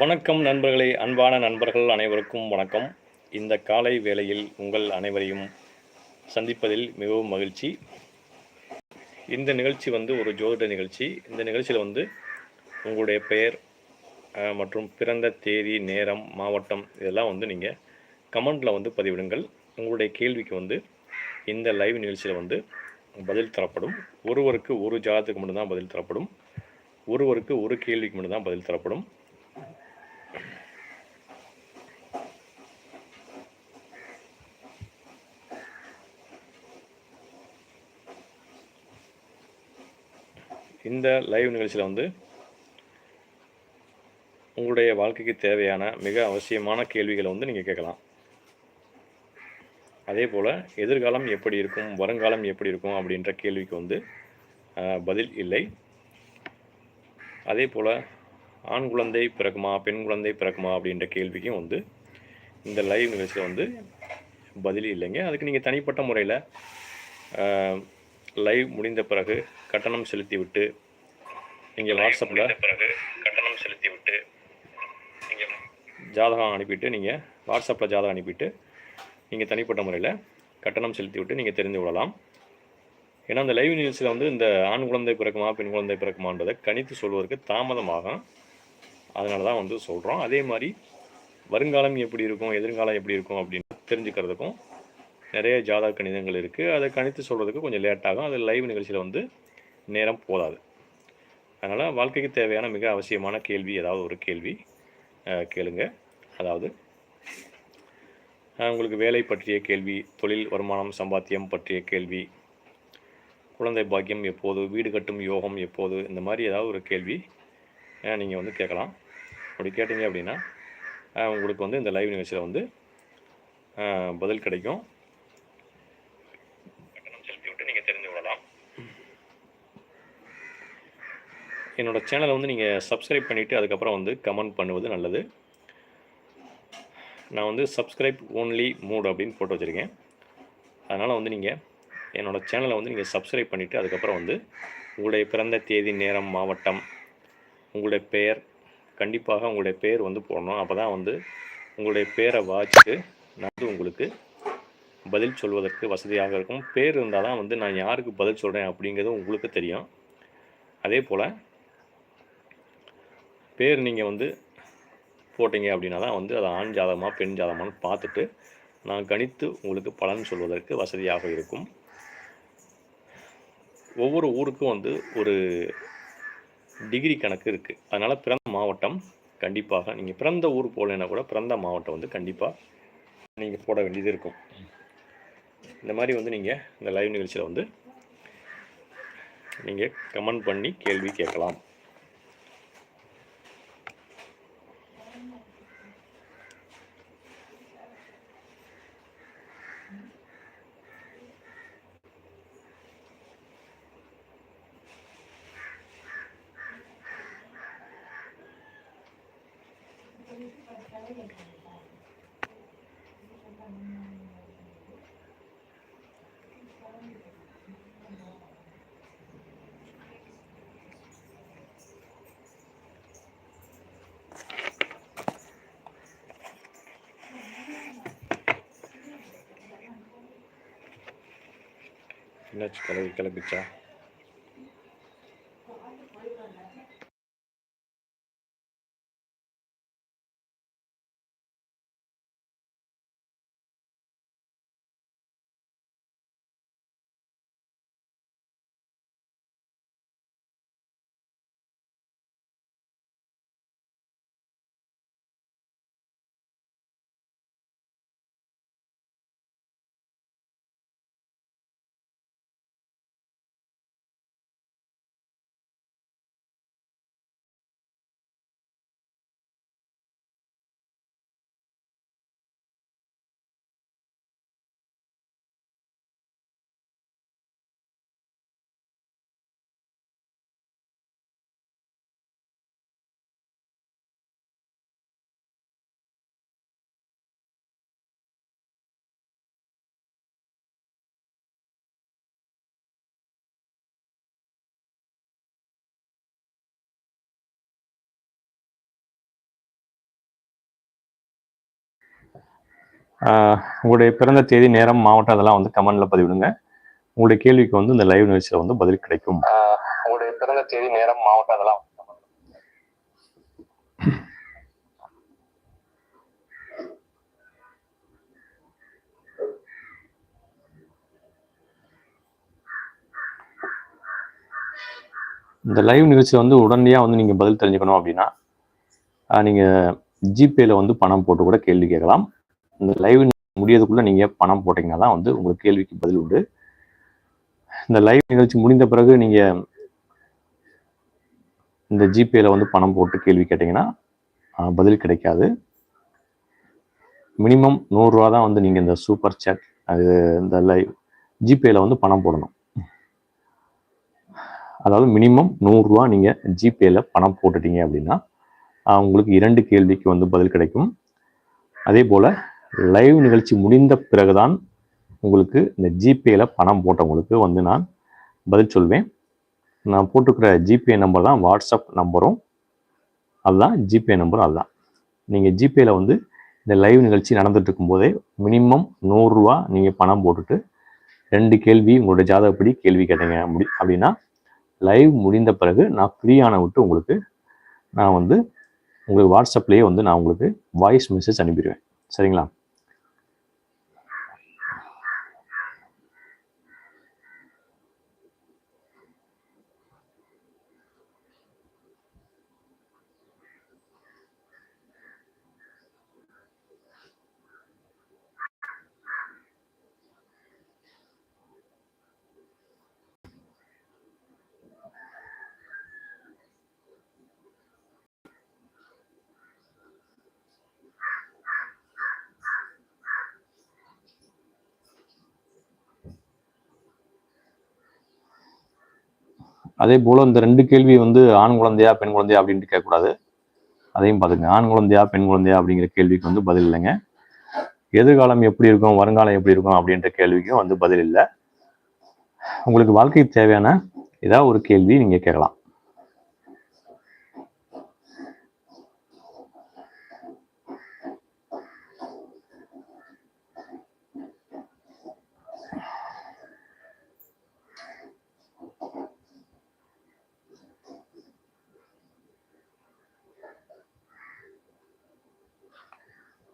வணக்கம் நண்பர்களே அன்பான நண்பர்கள் அனைவருக்கும் வணக்கம். இந்த காலை வேளையில் உங்கள் அனைவரையும் சந்திப்பதில் மிகவும் மகிழ்ச்சி. இந்த நிகழ்ச்சி வந்து ஒரு ஜோதிட நிகழ்ச்சி. இந்த நிகழ்ச்சியில் வந்து உங்களுடைய பெயர் மற்றும் பிறந்த தேதி நேரம் மாவட்டம் இதெல்லாம் வந்து நீங்கள் கமெண்ட்டில் வந்து பதிவிடுங்கள். உங்களுடைய கேள்விக்கு வந்து இந்த லைவ் நிகழ்ச்சியில் வந்து பதில் தரப்படும். ஒருவருக்கு ஒரு ஜாதத்துக்கு மட்டும்தான் பதில் தரப்படும். ஒருவருக்கு ஒரு கேள்விக்கு மட்டும்தான் பதில் தரப்படும். இந்த லைவ் நிகழ்ச்சியில் வந்து உங்களுடைய வாழ்க்கைக்கு தேவையான மிக அவசியமான கேள்விகளை வந்து நீங்கள் கேட்கலாம். அதே போல் எதிர்காலம் எப்படி இருக்கும் வருங்காலம் எப்படி இருக்கும் அப்படின்ற கேள்விக்கு வந்து பதில் இல்லை. அதே போல் ஆண் குழந்தை பிறக்குமா பெண் குழந்தை பிறக்குமா அப்படின்ற கேள்விக்கும் வந்து இந்த லைவ் நிகழ்ச்சியில் வந்து பதில் இல்லைங்க. அதுக்கு நீங்கள் தனிப்பட்ட முறையில் லைவ் முடிந்த பிறகு கட்டணம் செலுத்திவிட்டு நீங்கள் வாட்ஸ்அப்பில் பிறகு கட்டணம் செலுத்திவிட்டு நீங்கள் ஜாதகம் அனுப்பிட்டு நீங்கள் வாட்ஸ்அப்பில் ஜாதகம் அனுப்பிட்டு நீங்கள் தனிப்பட்ட முறையில் கட்டணம் செலுத்திவிட்டு நீங்கள் தெரிந்து கொள்ளலாம். ஏன்னா அந்த லைவ் நிகழ்ச்சியில் வந்து இந்த ஆண் குழந்தை பிறக்குமா பெண் குழந்தை பிறக்குமான்றதை கணித்து சொல்வதற்கு தாமதமாகும் அதனால தான் வந்து சொல்கிறோம் அதே மாதிரி வருங்காலம் எப்படி இருக்கும் எதிர்காலம் எப்படி இருக்கும் அப்படின்னு தெரிஞ்சுக்கிறதுக்கும் நிறைய ஜாதக கணிதங்கள் இருக்குது அதை கணித்து சொல்கிறதுக்கு கொஞ்சம் லேட் ஆகும். அது லைவ் நிகழ்ச்சியில் வந்து நேரம் போதாது. அதனால் வாழ்க்கைக்கு தேவையான மிக அவசியமான கேள்வி ஏதாவது ஒரு கேள்வி கேளுங்க. அதாவது உங்களுக்கு வேலை பற்றிய கேள்வி தொழில் வருமானம் சம்பாத்தியம் பற்றிய கேள்வி குழந்தை பாக்கியம் எப்போது வீடு கட்டும் யோகம் எப்போது இந்த மாதிரி ஏதாவது ஒரு கேள்வி நீங்கள் வந்து கேட்கலாம். அப்படி கேட்டீங்க அப்படின்னா உங்களுக்கு வந்து இந்த லைவ் நிகழ்ச்சியில் வந்து பதில் கிடைக்கும் கட்டணம் செலுத்தி விட்டு நீங்கள் தெரிந்து கொள்ளலாம் என்னோட சேனலை வந்து நீங்கள் சப்ஸ்கிரைப் பண்ணிவிட்டு அதுக்கப்புறம் வந்து கமெண்ட் பண்ணுவது நல்லது. நான் வந்து சப்ஸ்கிரைப் ஓன்லி மூட் அப்படின்னு போட்டு வச்சுருக்கேன். அதனால் வந்து நீங்கள் என்னோடய சேனலை வந்து நீங்கள் சப்ஸ்கிரைப் பண்ணிவிட்டு அதுக்கப்புறம் வந்து உங்களுடைய பிறந்த தேதி நேரம் மாவட்டம் உங்களுடைய பெயர் கண்டிப்பாக உங்களுடைய பெயர் வந்து போடணும். அப்போ தான் வந்து உங்களுடைய பேரை வாச்சிட்டு நான் வந்து உங்களுக்கு பதில் சொல்வதற்கு வசதியாக இருக்கும். பேர் இருந்தால் தான் வந்து நான் யாருக்கு பதில் சொல்கிறேன் அப்படிங்கிறது உங்களுக்கு தெரியும். அதே போல் பேர் நீங்கள் வந்து போட்டீங்க அப்படின்னா தான் வந்து அது ஆண் ஜாதகமாக பெண் ஜாதகமானு பார்த்துட்டு நான் கணித்து உங்களுக்கு பலன் சொல்வதற்கு வசதியாக இருக்கும். ஒவ்வொரு ஊருக்கும் வந்து ஒரு டிகிரி கணக்கு இருக்குது அதனால் பிறந்த மாவட்டம் கண்டிப்பாக நீங்கள் பிறந்த ஊர் போகலைன்னா கூட பிறந்த மாவட்டம் வந்து கண்டிப்பாக நீங்கள் போட வேண்டியது இருக்கும். இந்த மாதிரி வந்து நீங்கள் இந்த லைவ் நிகழ்ச்சியில் வந்து நீங்கள் கமெண்ட் பண்ணி கேள்வி கேட்கலாம். என்னாச்சு கிளம்பி கிளம்பிச்சா? உங்களுடைய பிறந்த தேதி நேரம் மாவட்டம் அதெல்லாம் வந்து கமெண்ட்ல பதிவிடுங்க. உங்களுடைய கேள்விக்கு வந்து இந்த லைவ் நிகழ்ச்சியில் வந்து பதில் கிடைக்கும். உங்களுடைய பிறந்த தேதி நேரம் மாவட்டம் அதெல்லாம் இந்த லைவ் நிகழ்ச்சியில் வந்து உடனடியாக வந்து நீங்கள் பதில் தெரிஞ்சுக்கணும் அப்படின்னா நீங்கள் ஜிபேல வந்து பணம் போட்டு கூட கேள்வி கேட்கலாம். இந்த லைவ் முடியறதுக்குள்ள நீங்கள் பணம் போட்டிங்கன்னா தான் வந்து உங்களுக்கு கேள்விக்கு பதில் உண்டு. இந்த லைவ் நிகழ்ச்சி முடிந்த பிறகு நீங்கள் இந்த ஜிபேல வந்து பணம் போட்டு கேள்வி கேட்டிங்கன்னா பதில் கிடைக்காது. மினிமம் நூறுரூவா தான் வந்து நீங்கள் இந்த சூப்பர் சேட் அது இந்த லைவ் ஜிபேல வந்து பணம் போடணும். அதாவது மினிமம் நூறுரூவா நீங்கள் ஜிபேல பணம் போட்டுட்டீங்க அப்படின்னா உங்களுக்கு இரண்டு கேள்விக்கு வந்து பதில் கிடைக்கும். அதே போல் லைவ் நிகழ்ச்சி முடிந்த பிறகுதான் உங்களுக்கு இந்த ஜிபேயில் பணம் போட்டவங்களுக்கு வந்து நான் பதில் சொல்வேன். நான் போட்டுக்கிற ஜிபே நம்பர் தான் வாட்ஸ்அப் நம்பரும் அதுதான் ஜிபே நம்பரும் அதுதான். நீங்கள் ஜிபேயில் வந்து இந்த லைவ் நிகழ்ச்சி நடந்துட்டு இருக்கும்போதே மினிமம் நூறுரூவா நீங்கள் பணம் போட்டுட்டு ரெண்டு கேள்வி உங்களோட ஜாதகப்படி கேள்வி கேட்டீங்க முடி அப்படின்னா லைவ் முடிந்த பிறகு நான் ஃப்ரீயான விட்டு உங்களுக்கு நான் வந்து உங்களுக்கு வாட்ஸ்அப்லேயே வந்து நான் உங்களுக்கு வாய்ஸ் மெசேஜ் அனுப்பிடுவேன். சரிங்களா? அதே போல் இந்த ரெண்டு கேள்வி வந்து ஆண் குழந்தையா பெண் குழந்தையா அப்படின்ட்டு கேட்கக்கூடாது. அதையும் பார்த்துங்க ஆண் குழந்தையா பெண் குழந்தையா அப்படிங்கிற கேள்விக்கு வந்து பதில் இல்லைங்க. எதிர்காலம் எப்படி இருக்கும் வருங்காலம் எப்படி இருக்கும் அப்படின்ற கேள்விக்கும் வந்து பதில் இல்லை. உங்களுக்கு வாழ்க்கைக்கு தேவையான ஏதாவது ஒரு கேள்வி நீங்கள் கேட்கலாம்.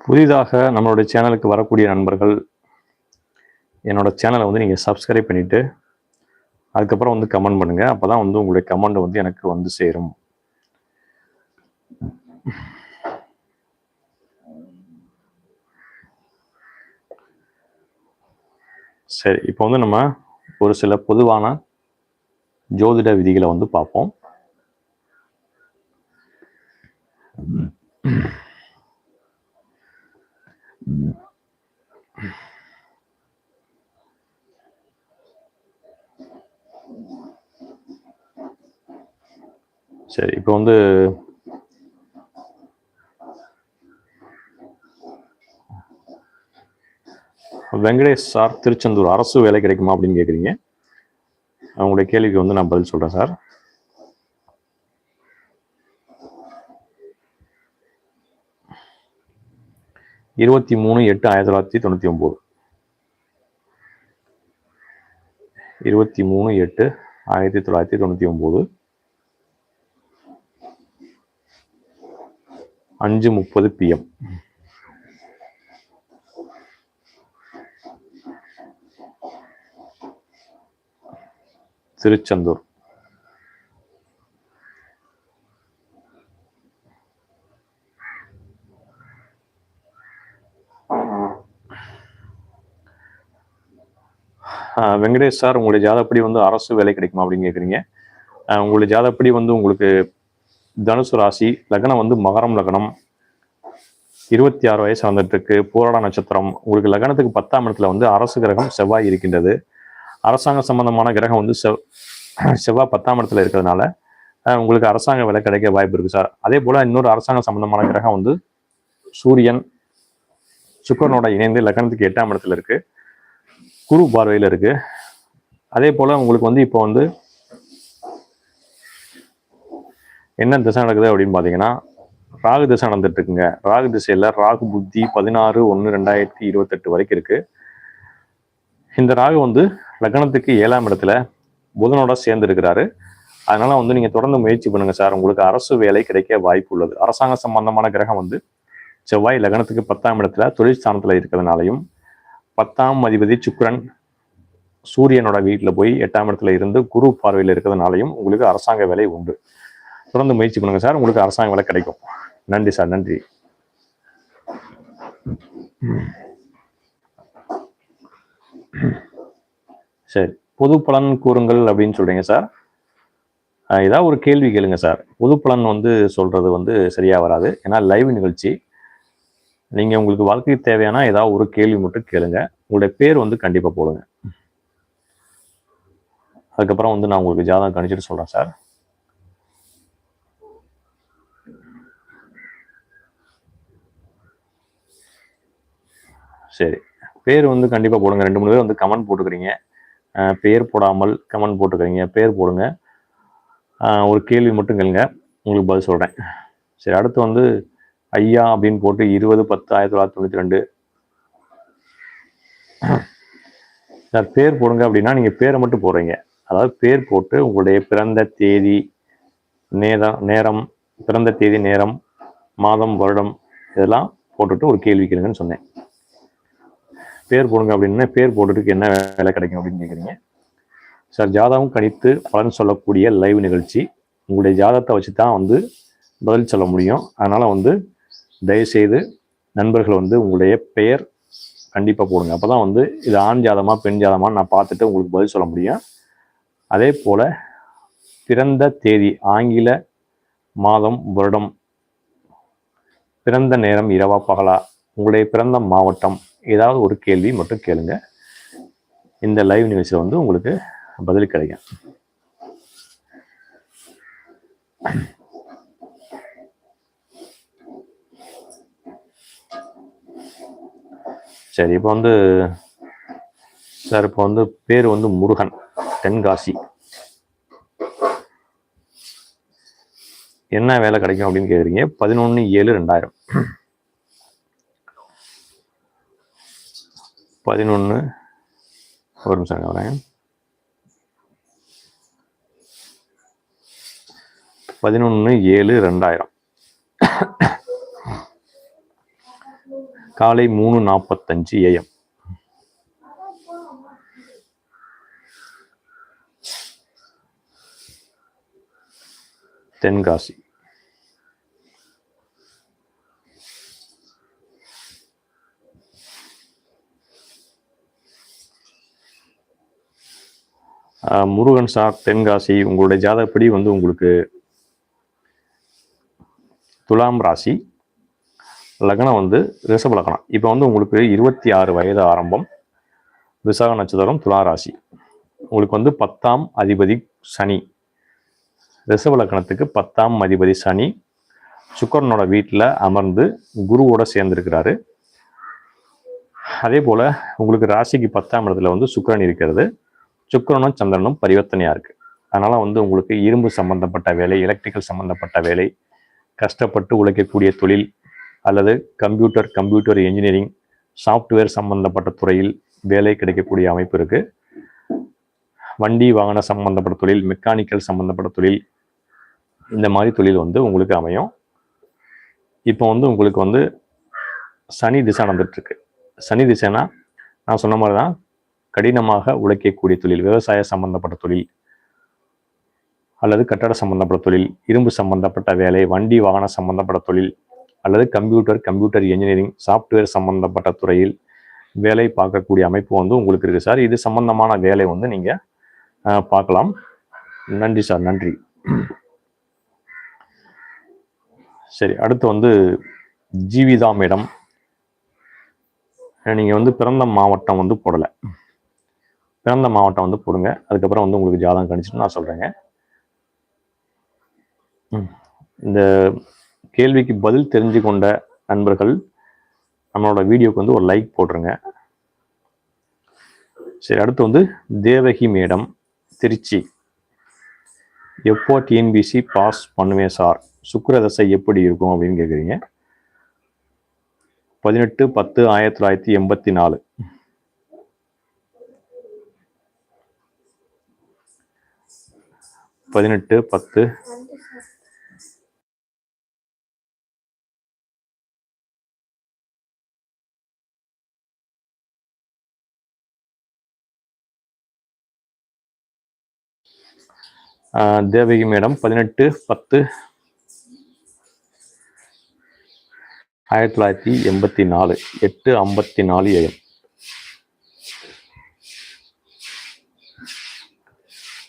புதிதாக நம்மளுடைய சேனலுக்கு வரக்கூடிய நண்பர்கள் என்னோட சேனலை வந்து நீங்கள் சப்ஸ்கிரைப் பண்ணிவிட்டு அதுக்கப்புறம் வந்து கமெண்ட் பண்ணுங்கள் அப்போ தான் வந்து உங்களுடைய கமெண்ட் வந்து எனக்கு வந்து சேரும். சரி இப்போ வந்து நம்ம ஒரு சில பொதுவான ஜோதிட விதிகளை வந்து பார்ப்போம். சரி இப்போ வந்து வெங்கடேஷ் சார் திருச்செந்தூர் அரசு வேலை கிடைக்குமா அப்படின்னு கேட்குறீங்க அவங்களுடைய கேள்விக்கு வந்து நான் பதில் சொல்கிறேன் சார். இருபத்தி மூணு எட்டு ஆயிரத்தி தொள்ளாயிரத்தி தொண்ணூற்றி ஒம்பது இருபத்தி மூணு எட்டு ஆயிரத்தி தொள்ளாயிரத்தி தொண்ணூற்றி ஒம்பது அஞ்சு முப்பது பிஎம் திருச்செந்தூர். வெங்கடேஷ் சார் உங்களுடைய ஜாதப்படி வந்து அரசு வேலை கிடைக்குமா அப்படின்னு கேட்குறீங்க உங்களுடைய ஜாதப்படி வந்து உங்களுக்கு தனுசு ராசி லக்னம் வந்து மகரம் லக்னம் இருபத்தி ஆறு வயசு வந்துட்டு இருக்கு போராட நட்சத்திரம். உங்களுக்கு லக்னத்துக்கு பத்தாம் இடத்துல வந்து அரசு கிரகம் செவ்வாய் இருக்கின்றது. அரசாங்க சம்பந்தமான கிரகம் வந்து செவ் செவ்வாய் பத்தாம் இடத்துல இருக்கிறதுனால உங்களுக்கு அரசாங்க வேலை கிடைக்க வாய்ப்பு இருக்கு சார். அதே போல இன்னொரு அரசாங்க சம்பந்தமான கிரகம் வந்து சூரியன் சுக்கரனோட இணைந்து லக்னத்துக்கு எட்டாம் இடத்துல இருக்கு. குரு பார்வையில் இருக்கு. அதே போல் உங்களுக்கு வந்து இப்போ வந்து என்ன திசை நடக்குது அப்படின்னு பார்த்தீங்கன்னா ராகு திசை நடந்துட்டு இருக்குங்க. ராகு திசையில் ராகு புத்தி பதினாறு ஒன்று ரெண்டாயிரத்தி இருபத்தெட்டு வரைக்கும் இருக்கு. இந்த ராகு வந்து லக்னத்துக்கு ஏழாம் இடத்துல புதனோட சேர்ந்து இருக்கிறாரு. அதனால வந்து நீங்கள் தொடர்ந்து முயற்சி பண்ணுங்க சார். உங்களுக்கு அரசு வேலை கிடைக்க வாய்ப்பு உள்ளது. அரசாங்க சம்பந்தமான கிரகம் வந்து செவ்வாய் லக்னத்துக்கு பத்தாம் இடத்துல தொழில் இருக்கிறதுனாலையும் பத்தாம் அதிபதி சுக்ரன் சூரியனோட வீட்டில் போய் எட்டாம் இடத்துல இருந்து குரு பார்வையில் இருக்கிறதுனாலையும் உங்களுக்கு அரசாங்க வேலை உண்டு. தொடர்ந்து முயற்சி பண்ணுங்க சார். உங்களுக்கு அரசாங்க வேலை கிடைக்கும். நன்றி சார். நன்றி. சரி. பொது பலன் கூறுங்கள் அப்படின்னு சொல்றீங்க சார். ஏதாவது ஒரு கேள்வி கேளுங்க சார். பொது பலன் வந்து சொல்றது வந்து சரியா வராது. ஏன்னா லைவ் நிகழ்ச்சி. நீங்க உங்களுக்கு வாழ்க்கைக்கு தேவையான ஏதாவது ஒரு கேள்வி மட்டும் கேளுங்க. உங்களுடைய பேர் வந்து கண்டிப்பா போடுங்க. அதுக்கப்புறம் வந்து நான் உங்களுக்கு ஜாதகம் கணிச்சிட்டு சொல்றேன் சார். சரி. பேர் வந்து கண்டிப்பாக போடுங்க. ரெண்டு மூணு பேர் வந்து கமெண்ட் போட்டுக்கிறீங்க. பேர் போடாமல் கமெண்ட் போட்டுக்கிறீங்க. பேர் போடுங்க. ஒரு கேள்வி மட்டும் கேளுங்க. உங்களுக்கு பதில் சொல்கிறேன் சரி அடுத்து வந்து ஐயா அப்படின்னு போட்டு இருபது பத்து ஆயிரத்தி தொள்ளாயிரத்தி தொண்ணூற்றி ரெண்டு. சார் பேர் போடுங்க அப்படின்னா நீங்கள் பேரை மட்டும் போடுறீங்க. அதாவது பேர் போட்டு உங்களுடைய பிறந்த தேதி நேரம் நேரம் பிறந்த தேதி நேரம் மாதம் வருடம் இதெல்லாம் போட்டுட்டு ஒரு கேள்வி கேளுங்கன்னு சொன்னேன். பேர் போடுங்க அப்படின்னா பேர் போட்டுட்டு என்ன வேலை கிடைக்கும் அப்படின்னு கேட்குறீங்க சார் ஜாதகம் கணித்து பலன் சொல்லக்கூடிய லைவ் நிகழ்ச்சி. உங்களுடைய ஜாதகத்தை வச்சு தான் வந்து பதில் சொல்ல முடியும். அதனால் வந்து தயவுசெய்து நண்பர்கள் வந்து உங்களுடைய பெயர் கண்டிப்பாக போடுங்க. அப்போ தான் வந்து இது ஆண் ஜாதமாக பெண் ஜாதமான்னு நான் பார்த்துட்டு உங்களுக்கு பதில் சொல்ல முடியும். அதே போல் பிறந்த தேதி ஆங்கில மாதம் வருடம். பிறந்த நேரம் இரவா பகலா. உங்களுடைய பிறந்த மாவட்டம். ஏதாவது ஒரு கேள்வி மட்டும் கேளுங்க. இந்த லைவ் நிகழ்ச்சியில் வந்து உங்களுக்கு பதில் கிடைக்கும். சரி இப்போ வந்து சார் இப்போ வந்து பேர் வந்து முருகன் தென்காசி. என்ன வேலை கிடைக்கும் அப்படின்னு கேக்குறீங்க? பதினொன்று ஏழு ரெண்டாயிரம். பதினொன்று ஒரு நிமிஷம் வரேன். பதினொன்று ஏழு ரெண்டாயிரம். காலை மூணு நாற்பத்தஞ்சு ஏஎம் தென்காசி. முருகன் சார் தென்காசி உங்களுடைய ஜாதகப்படி வந்து உங்களுக்கு துலாம் ராசி. லக்னம் வந்து ரிஷப லக்னம். இப்போ வந்து உங்களுக்கு இருபத்தி ஆறு வயது ஆரம்பம். விசாக நட்சத்திரம் துலா ராசி. உங்களுக்கு வந்து பத்தாம் அதிபதி சனி. ரிஷப லக்னத்துக்கு பத்தாம் அதிபதி சனி. சுக்கரனோட வீட்டில் அமர்ந்து குருவோட சேர்ந்திருக்கிறாரு. அதே போல் உங்களுக்கு ராசிக்கு பத்தாம் இடத்துல வந்து சுக்கரன் இருக்கிறது. சுக்கரனும் சந்திரனும் பரிவர்த்தனையாக இருக்குது அதனால் வந்து உங்களுக்கு இரும்பு சம்பந்தப்பட்ட வேலை எலக்ட்ரிக்கல் சம்பந்தப்பட்ட வேலை கஷ்டப்பட்டு உழைக்கக்கூடிய தொழில் அல்லது கம்ப்யூட்டர் கம்ப்யூட்டர் இன்ஜினியரிங் சாஃப்ட்வேர் சம்பந்தப்பட்ட துறையில் வேலை கிடைக்கக்கூடிய அமைப்பு இருக்குது வண்டி வாகன சம்பந்தப்பட்ட தொழில் மெக்கானிக்கல் சம்பந்தப்பட்ட தொழில் இந்த மாதிரி தொழில் வந்து உங்களுக்கு அமையும். இப்போ வந்து உங்களுக்கு வந்து சனி திசை நடந்துட்டுருக்கு. சனி திசைனா நான் சொன்ன மாதிரி தான் கடினமாக உழைக்கக்கூடிய தொழில் விவசாய சம்பந்தப்பட்ட தொழில் அல்லது கட்டட சம்பந்தப்பட்ட தொழில் இரும்பு சம்பந்தப்பட்ட வேலை வண்டி வாகன சம்பந்தப்பட்ட தொழில் அல்லது கம்ப்யூட்டர் கம்ப்யூட்டர் இன்ஜினியரிங் சாஃப்ட்வேர் சம்பந்தப்பட்ட துறையில் வேலை பார்க்கக்கூடிய அமைப்பு வந்து உங்களுக்கு இருக்குது சார். இது சம்பந்தமான வேலை வந்து நீங்கள் பார்க்கலாம். நன்றி சார் நன்றி. சரி அடுத்து வந்து ஜீவிதா மேடம். நீங்கள் வந்து பிறந்த மாவட்டம் வந்து போடலை. பிறந்த மாவட்டம் வந்து போடுங்க. அதுக்கப்புறம் வந்து உங்களுக்கு ஜாதகம் கணிச்சுன்னு நான் சொல்கிறேங்க இந்த கேள்விக்கு பதில் தெரிஞ்சு கொண்ட நண்பர்கள் நம்மளோட வீடியோக்கு வந்து ஒரு லைக் போட்டுருங்க. சரி அடுத்து வந்து தேவகி மேடம் திருச்சி. எப்போ டிஎன்பிசி பாஸ் பண்ணுவேன் சார்? சுக்கரதசை எப்படி இருக்கும் அப்படின்னு கேட்குறீங்க பதினெட்டு பத்து ஆயிரத்தி தொள்ளாயிரத்தி எண்பத்தி நாலு. பதினெட்டு பத்து தேவகி மேடம் பதினெட்டு பத்து. ஆயிரத்தி தொள்ளாயிரத்தி எண்பத்தி நாலு எட்டு ஐம்பத்தி நாலு ஏஎம்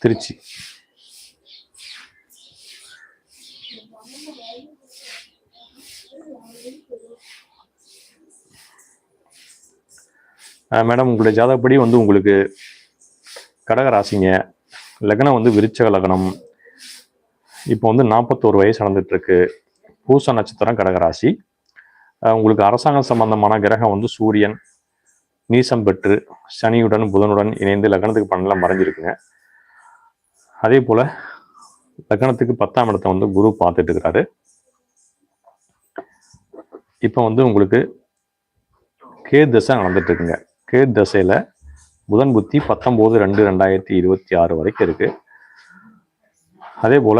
திருச்சி. மேடம் உங்களுடைய ஜாதகப்படி வந்து உங்களுக்கு கடக ராசிங்க லக்னம் வந்து விருச்சக லக்னம். இப்போ வந்து நாற்பத்தோரு வயசு நடந்துட்டுருக்கு. பூச நட்சத்திரம் கடகராசி. உங்களுக்கு அரசாங்கம் சம்பந்தமான கிரகம் வந்து சூரியன் நீசம் பெற்று சனியுடன் புதனுடன் இணைந்து லக்னத்துக்கு பன்னெண்டில் மறைஞ்சிருக்குங்க. அதே போல் லக்னத்துக்கு பத்தாம் இடத்தை வந்து குரு பார்த்துட்டு இருக்கிறாரு இப்போ வந்து உங்களுக்கு கே தசை நடந்துட்டு இருக்குங்க கே தசையில் புதன் புத்தி பத்தொம்போது ரெண்டு ரெண்டாயிரத்தி இருபத்தி ஆறு வரைக்கும் இருக்கு. அதே போல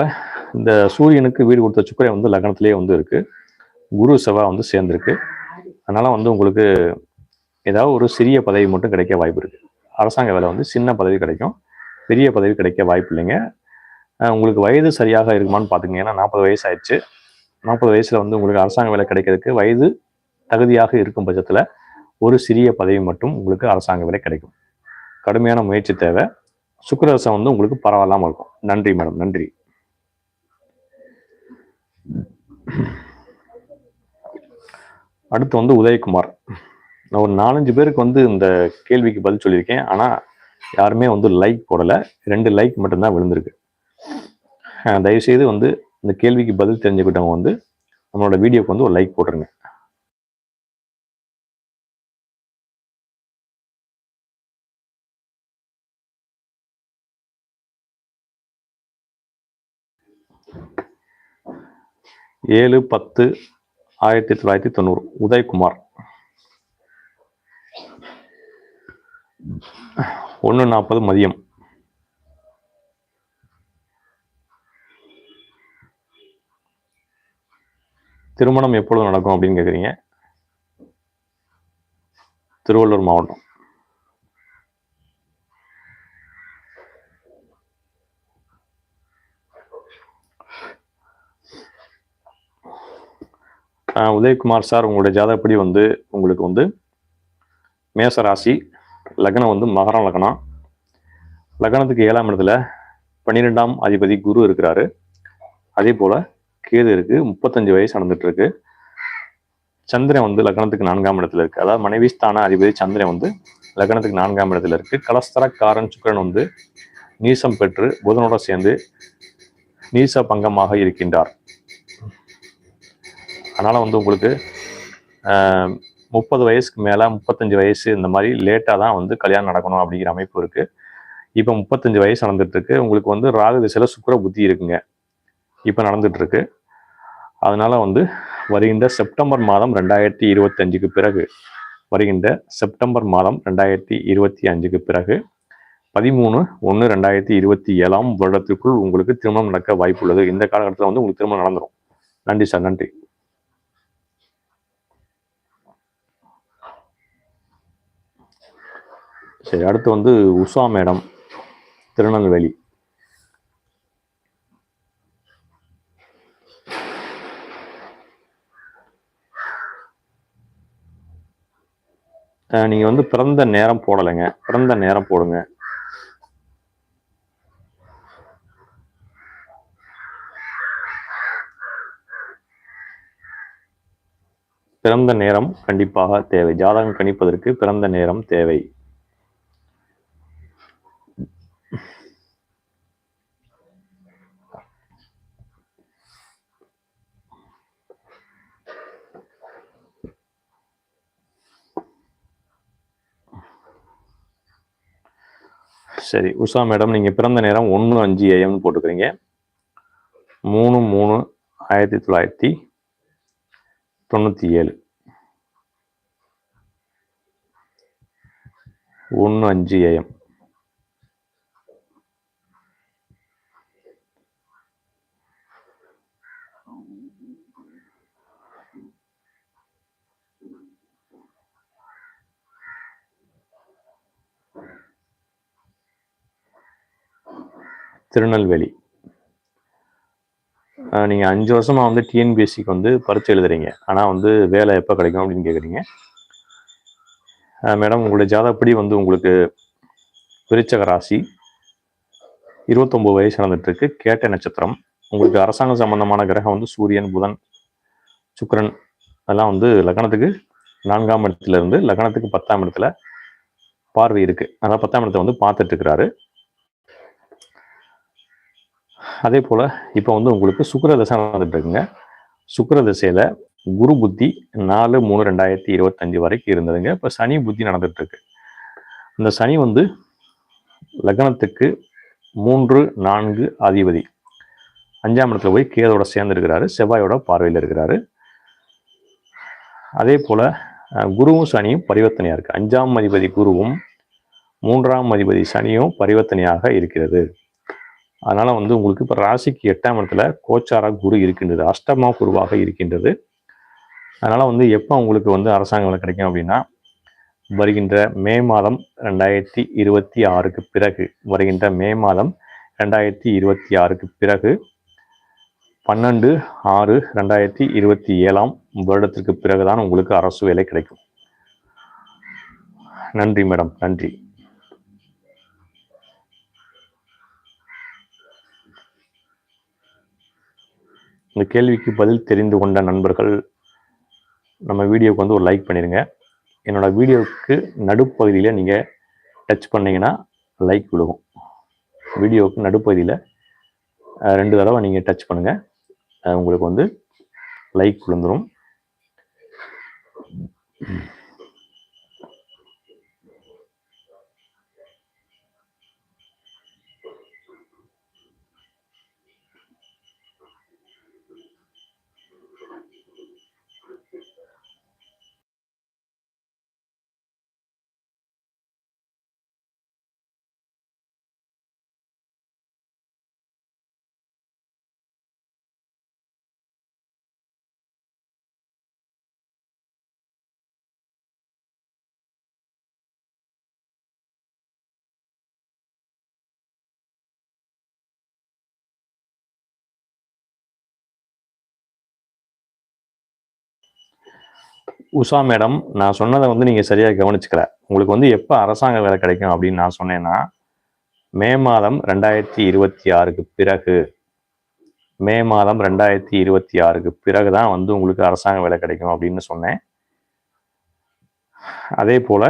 இந்த சூரியனுக்கு வீடு கொடுத்த சுக்கரை வந்து லக்னத்திலேயே வந்து இருக்கு. குரு செவ்வாய் வந்து சேர்ந்துருக்கு. அதனால வந்து உங்களுக்கு ஏதாவது ஒரு சிறிய பதவி மட்டும் கிடைக்க வாய்ப்பு இருக்கு. அரசாங்க வேலை வந்து சின்ன பதவி கிடைக்கும். பெரிய பதவி கிடைக்க வாய்ப்பு இல்லைங்க. உங்களுக்கு வயது சரியாக இருக்குமான்னு பார்த்துங்க ஏன்னா நாற்பது வயசு ஆயிடுச்சு நாற்பது வயசுல வந்து உங்களுக்கு அரசாங்க வேலை கிடைக்கிறதுக்கு வயது தகுதியாக இருக்கும் பட்சத்தில் ஒரு சிறிய பதவி மட்டும் உங்களுக்கு அரசாங்க வேலை கிடைக்கும். கடுமையான முயற்சி தேவை. சுக்கிரதசம் வந்து உங்களுக்கு பரவாயில்லாமல் இருக்கும். நன்றி மேடம் நன்றி. அடுத்து வந்து உதயகுமார். நான் ஒரு நாலஞ்சு பேருக்கு வந்து இந்த கேள்விக்கு பதில் சொல்லியிருக்கேன். ஆனால் யாருமே வந்து லைக் போடலை. ரெண்டு லைக் மட்டும்தான் விழுந்திருக்கு. தயவுசெய்து வந்து இந்த கேள்விக்கு பதில் தெரிஞ்சுக்கிட்டவங்க வந்து நம்மளோட வீடியோக்கு வந்து ஒரு லைக் போட்டுருங்க. ஏழு பத்து ஆயிரத்தி தொள்ளாயிரத்தி தொண்ணூறு. உதயகுமார். ஒன்று நாற்பது மதியம். திருமணம் எப்பொழுது நடக்கும் அப்படின்னு கேட்குறீங்க திருவள்ளூர் மாவட்டம். உதயகுமார் சார் உங்களுடைய ஜாதகப்படி வந்து உங்களுக்கு வந்து மேச ராசி லக்னம் வந்து மகரம் லக்னம். லக்னத்துக்கு ஏழாம் இடத்துல பன்னிரெண்டாம் அதிபதி குரு இருக்கிறாரு. அதே போல கேது இருக்கு முப்பத்தஞ்சு வயசு நடந்துட்டு இருக்கு. சந்திரன் வந்து லக்னத்துக்கு நான்காம் இடத்துல இருக்கு. அதாவது மனைவி ஸ்தான அதிபதி சந்திரன் வந்து லக்னத்துக்கு நான்காம் இடத்துல இருக்கு. கலஸ்தரக்காரன் சுக்கரன் வந்து நீசம் பெற்று புதனோட சேர்ந்து நீச பங்கமாக இருக்கின்றார். அதனால் வந்து உங்களுக்கு முப்பது வயசுக்கு மேலே முப்பத்தஞ்சு வயசு இந்த மாதிரி லேட்டாக தான் வந்து கல்யாணம் நடக்கணும் அப்படிங்கிற அமைப்பு இருக்குது இப்போ முப்பத்தஞ்சு வயசு நடந்துட்டுருக்கு உங்களுக்கு வந்து ராகு திசையில் சுக்கிர புத்தி இருக்குங்க. இப்போ நடந்துகிட்ருக்கு அதனால் வந்து வருகின்ற செப்டம்பர் மாதம் ரெண்டாயிரத்தி இருபத்தஞ்சுக்கு பிறகு வருகின்ற செப்டம்பர் மாதம் ரெண்டாயிரத்தி இருபத்தி அஞ்சுக்கு பிறகு பதிமூணு ஒன்று ரெண்டாயிரத்தி இருபத்தி ஏழாம் வருடத்திற்குள் உங்களுக்கு திருமணம் நடக்க வாய்ப்பு உள்ளது. இந்த காலகட்டத்தில் வந்து உங்களுக்கு திருமணம் நடந்துரும். நன்றி சார் நன்றி. சரி அடுத்து வந்து உஷா மேடம் திருநெல்வேலி. நீங்கள் நீங்க வந்து பிறந்த நேரம் போடலைங்க. பிறந்த நேரம் போடுங்க. பிறந்த நேரம் கண்டிப்பாக தேவை. ஜாதகம் கணிப்பதற்கு பிறந்த நேரம் தேவை. சரி உஷா மேடம் நீங்க பிறந்த நேரம் ஒன்று அஞ்சு ஏஎம்னு போட்டுக்கிறீங்க. மூணு மூணு ஆயிரத்தி தொள்ளாயிரத்தி தொண்ணூற்றி ஏழு. ஒன்று அஞ்சு ஏஎம் திருநெல்வேலி. நீங்கள் அஞ்சு வருஷமாக வந்து டிஎன்பிஎஸ்சிக்கு வந்து பரீட்சை எழுதுறீங்க. ஆனால் வந்து வேலை எப்போ கிடைக்கும் அப்படின்னு கேட்குறீங்க மேடம் உங்களுடைய ஜாதகப்படி வந்து உங்களுக்கு விருச்சக ராசி இருபத்தொம்போது வயசு நடந்துட்டுருக்கு கேட்ட நட்சத்திரம் உங்களுக்கு அரசாங்கம் சம்பந்தமான கிரகம் வந்து சூரியன் புதன் சுக்கரன். அதெல்லாம் வந்து லக்னத்துக்கு நான்காம் இடத்துல இருந்து லக்னத்துக்கு பத்தாம் இடத்துல பார்வை இருக்கு. அதான் பத்தாம் இடத்தை வந்து பார்த்துட்டு இருக்கிறாரு. அதே போல் இப்போ வந்து உங்களுக்கு சுக்கிர தசை நடந்துட்டு இருக்குங்க. சுக்கிர திசையில் குரு புத்தி நாலு மூணு ரெண்டாயிரத்தி இருபத்தஞ்சு வரைக்கும் இருந்ததுங்க. இப்போ சனி புத்தி நடந்துட்டு இருக்கு. சனி வந்து லக்னத்துக்கு மூன்று நான்கு அதிபதி. அஞ்சாம் இடத்துல போய் கேதோட சேர்ந்துருக்கிறாரு. செவ்வாயோட பார்வையில் இருக்கிறாரு. அதே போல் குருவும் சனியும் பரிவர்த்தனையாக இருக்குது அஞ்சாம் அதிபதி குருவும் மூன்றாம் அதிபதி சனியும் பரிவர்த்தனையாக இருக்கிறது. அதனால வந்து உங்களுக்கு இப்போ ராசிக்கு எட்டாம் இடத்துல கோச்சார குரு இருக்கின்றது அஷ்டமா குருவாக இருக்கின்றது. அதனால வந்து எப்போ உங்களுக்கு வந்து அரசாங்க வேலை கிடைக்கும் அப்படின்னா வருகின்ற மே மாதம் ரெண்டாயிரத்தி இருபத்தி ஆறுக்கு பிறகு வருகின்ற மே மாதம் ரெண்டாயிரத்தி இருபத்தி ஆறுக்கு பிறகு பன்னெண்டு ஆறு ரெண்டாயிரத்தி இருபத்தி ஏழாம் வருடத்திற்கு பிறகுதான் உங்களுக்கு அரசு வேலை கிடைக்கும். நன்றி மேடம் நன்றி. இந்த கேள்விக்கு பதில் தெரிந்து கொண்ட நண்பர்கள் நம்ம வீடியோவுக்கு வந்து ஒரு லைக் பண்ணிடுங்க என்னோட வீடியோவுக்கு நடுப்பகுதியில் நீங்கள் டச் பண்ணிங்கன்னா லைக் விழுகும். வீடியோவுக்கு நடுப்பகுதியில் ரெண்டு தடவை நீங்கள் டச் பண்ணுங்கள் உங்களுக்கு வந்து லைக் விழுந்துடும் உஷா மேடம் நான் சொன்னதை வந்து நீங்கள் சரியாக கவனிச்சுக்கல. உங்களுக்கு வந்து எப்போ அரசாங்க வேலை கிடைக்கும் அப்படின்னு நான் சொன்னேன்னா மே மாதம் ரெண்டாயிரத்தி இருபத்தி ஆறுக்கு பிறகு. மே மாதம் ரெண்டாயிரத்தி இருபத்தி ஆறுக்கு பிறகு தான் வந்து உங்களுக்கு அரசாங்க வேலை கிடைக்கும் அப்படின்னு சொன்னேன். அதே போல்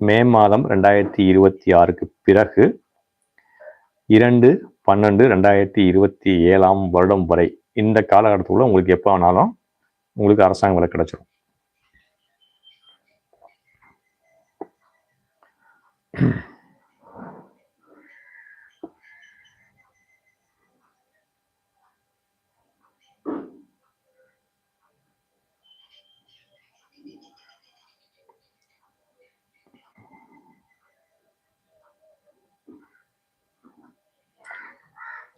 மே மாதம் ரெண்டாயிரத்தி இருபத்தி ஆறுக்கு பிறகு இரண்டு பன்னெண்டு ரெண்டாயிரத்தி இருபத்தி ஏழாம் வருடம் வரை இந்த காலகட்டத்துக்குள்ள உங்களுக்கு எப்போ வேணாலும் உங்களுக்கு அரசாங்க வேலை கிடைச்சிரும்.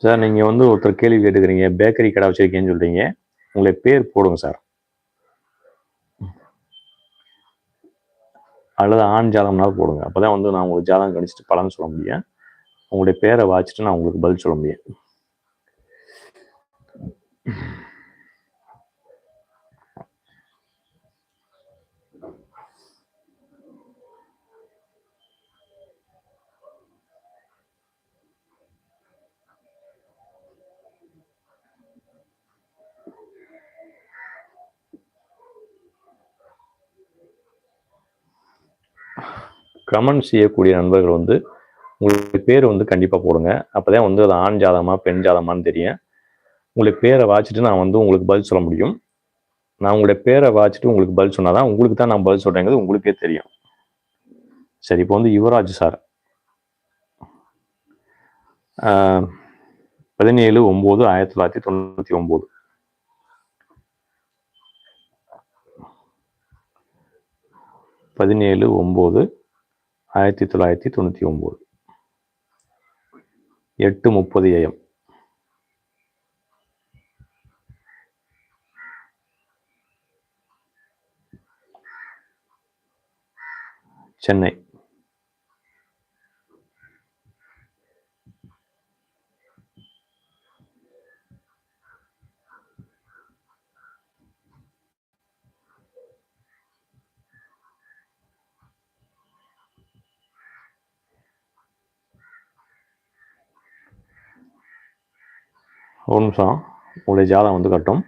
சார் நீங்கள் வந்து ஒருத்தர் கேள்வி கேட்டுக்கிறீங்க பேக்கரி கடை வச்சிருக்கேன்னு சொல்றீங்க. உங்களை பேர் போடுங்க சார் அல்லது ஆண் ஜாதகம்னாலும் போடுங்க. அப்பதான் வந்து நான் உங்களுக்கு ஜாதகம் கணிச்சிட்டு பலன் சொல்ல முடியும். உங்களுடைய பேரை வாச்சிட்டு நான் உங்களுக்கு பதில் சொல்ல முடியும். கமெண்ட் செய்யக்கூடிய நண்பர்கள் வந்து உங்களுடைய பேர் வந்து கண்டிப்பாக போடுங்க. அப்பதான் வந்து அது ஆண் ஜாதகமா பெண் ஜாதகமான்னு தெரியும். உங்களுடைய பேரை வாச்சிட்டு நான் வந்து உங்களுக்கு பதில் சொல்ல முடியும். நான் உங்களுடைய பேரை வாச்சிட்டு உங்களுக்கு பதில் சொன்னாதான் உங்களுக்கு தான் நான் பதில் சொல்றேங்கிறது உங்களுக்கே தெரியும். சரி இப்போ வந்து யுவராஜ் சார். ஆஹ், பதினேழு ஒம்பது ஆயிரத்தி தொள்ளாயிரத்தி தொண்ணூற்றி ஒம்பது. பதினேழு ஒம்பது ஆயிரத்தி தொள்ளாயிரத்தி தொண்ணூற்றி ஒம்பது. எட்டு முப்பது ஏஎம் சென்னை. ஒரு நிமிஷம். உங்களுடைய ஜாதகம் வந்து கட்டும்.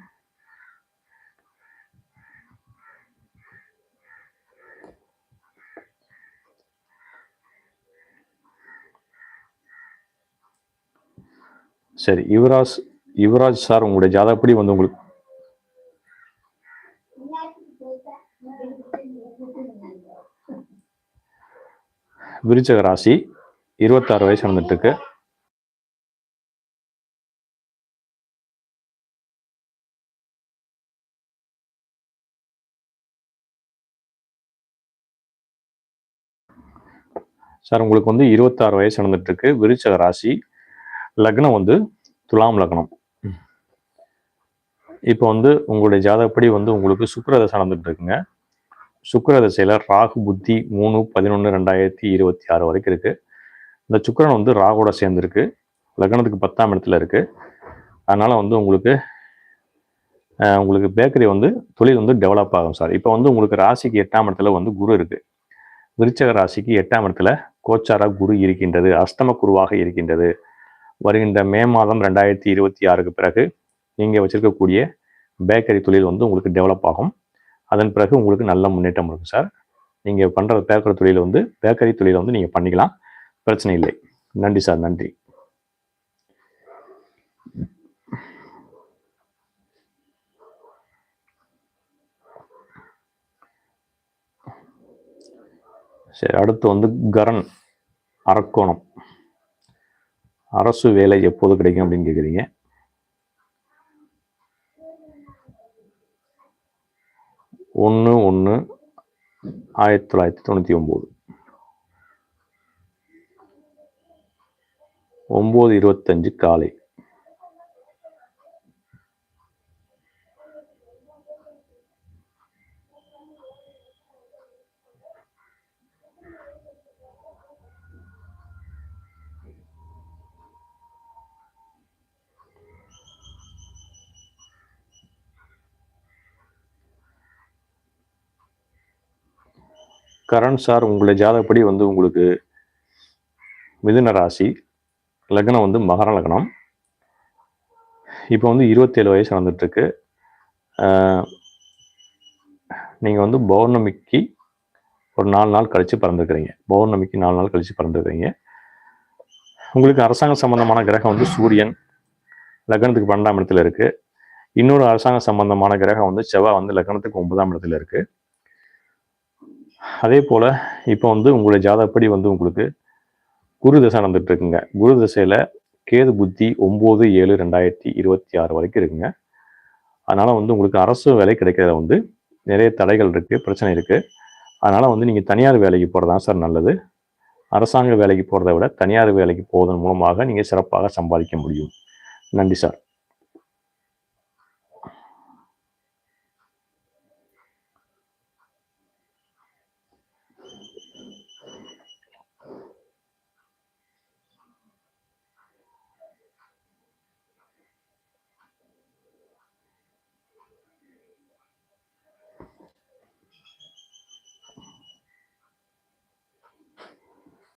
சரி யுவராஜ் யுவராஜ் சார் உங்களுடைய ஜாதகப்படி வந்து உங்களுக்கு? விருச்சக ராசி இருபத்தாறு வயசு நடந்துட்டு இருக்கு. சார் உங்களுக்கு வந்து இருபத்தாறு வயசு நடந்துட்டு இருக்கு விருச்சக ராசி. லக்னம் வந்து துலாம் லக்னம். இப்போ வந்து உங்களுடைய ஜாதகப்படி வந்து உங்களுக்கு சுக்கிரதசை நடந்துட்டு இருக்குங்க சுக்கிரதசையில் ராகு புத்தி மூணு பதினொன்று ரெண்டாயிரத்தி இருபத்தி ஆறு வரைக்கும் இருக்கு. இந்த சுக்கிரன் வந்து ராகோட சேர்ந்துருக்கு. லக்னத்துக்கு பத்தாம் இடத்துல இருக்கு. அதனால வந்து உங்களுக்கு உங்களுக்கு பேக்கரி வந்து தொழில் வந்து டெவலப் ஆகும் சார். இப்போ வந்து உங்களுக்கு ராசிக்கு எட்டாம் இடத்துல வந்து குரு இருக்கு. விருச்சக ராசிக்கு எட்டாம் இடத்துல கோச்சார குரு இருக்கின்றது அஷ்டம குருவாக இருக்கின்றது. வருகின்ற மே மாதம் ரெண்டாயிரத்தி இருபத்தி ஆறுக்கு பிறகு நீங்கள் வச்சுருக்கக்கூடிய பேக்கரி தொழில் வந்து உங்களுக்கு டெவலப் ஆகும். அதன் பிறகு உங்களுக்கு நல்ல முன்னேற்றம் இருக்கும் சார். நீங்கள் பண்ணுற பேக்கரி தொழில் வந்து பேக்கரி தொழிலை வந்து நீங்கள் பண்ணிக்கலாம். பிரச்சனை இல்லை. நன்றி சார் நன்றி. சரி அடுத்து வந்து கரண் அரக்கோணம். அரசு வேலை எப்போது கிடைக்கும் அப்படின்னு கேட்குறீங்க ஒன்று ஒன்று ஆயிரத்தி தொள்ளாயிரத்தி தொண்ணூற்றி ஒம்பது. ஒம்பது இருபத்தஞ்சு காலை. கரண் சார் உங்களுடைய ஜாதகப்படி வந்து உங்களுக்கு மிதுன ராசி லக்னம் வந்து மகர லக்னம். இப்போ வந்து இருபத்தேழு வயசு வந்துட்டுருக்கு நீங்கள் வந்து பௌர்ணமிக்கு ஒரு நாலு நாள் கழித்து பிறந்திருக்கிறீங்க. பௌர்ணமிக்கு நாலு நாள் கழித்து பிறந்திருக்கிறீங்க. உங்களுக்கு அரசாங்க சம்பந்தமான கிரகம் வந்து சூரியன். லக்னத்துக்கு பன்னெண்டாம் இடத்துல இருக்குது இன்னொரு அரசாங்க சம்பந்தமான கிரகம் வந்து செவ்வாய் வந்து லக்னத்துக்கு ஒன்பதாம் இடத்துல இருக்குது அதே போல் இப்போ வந்து உங்களுடைய ஜாதகப்படி வந்து உங்களுக்கு குரு தசை நடந்துட்டு இருக்குங்க. குரு தசையில் கேது புத்தி ஒம்பது ஏழு ரெண்டாயிரத்தி இருபத்தி ஆறு வரைக்கும் இருக்குங்க. அதனால் வந்து உங்களுக்கு அரசு வேலை கிடைக்கிறத வந்து நிறைய தடைகள் இருக்குது பிரச்சனை இருக்குது அதனால் வந்து நீங்கள் தனியார் வேலைக்கு போகிறது தான் சார் நல்லது. அரசாங்க வேலைக்கு போகிறத விட தனியார் வேலைக்கு போவதன் மூலமாக நீங்கள் சிறப்பாக சம்பாதிக்க முடியும். நன்றி சார்.